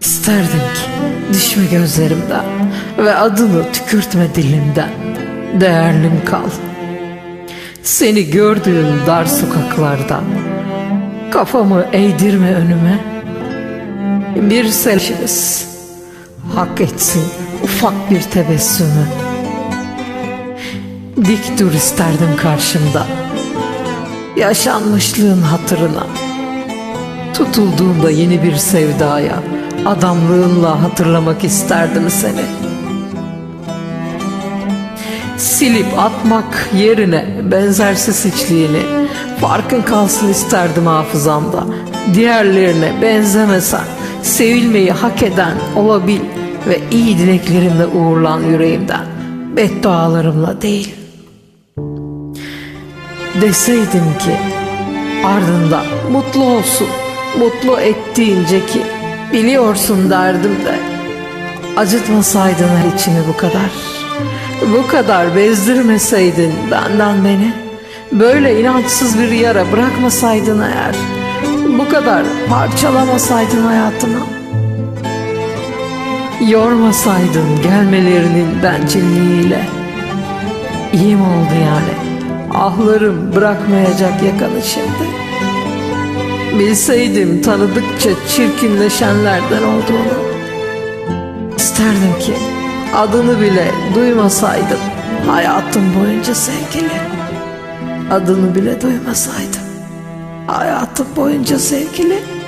İsterdim ki düşme gözlerimden ve adını tükürtme dilimden. Değerlim kal. Seni gördüğüm dar sokaklarda kafamı eğdirme önüme. Bir selişimiz hak etsin ufak bir tebessümü. Dik dur isterdim karşımda. Yaşanmışlığın hatırına. Tutulduğumda yeni bir sevdaya adamlığınla hatırlamak isterdim seni. Silip atmak yerine benzersiz hiçliğini farkın kalsın isterdim hafızamda. Diğerlerine benzemesen sevilmeyi hak eden olabil ve iyi dileklerimle uğurlan yüreğimden beddualarımla değil. Deseydim ki ardında mutlu olsun, mutlu ettiğince ki biliyorsun derdim de acıtmasaydın içimi bu kadar. Bu kadar bezdirmeseydin benden beni, böyle inançsız bir yara bırakmasaydın eğer, bu kadar parçalamasaydın hayatımı, yormasaydın gelmelerinin bencilliğiyle, iyi mi oldu yani? Ahlarım bırakmayacak yakanı şimdi. Bilseydim tanıdıkça çirkinleşenlerden olduğunu. İsterdim ki adını bile duymasaydım hayatım boyunca sevgili. Adını bile duymasaydım hayatım boyunca sevgili.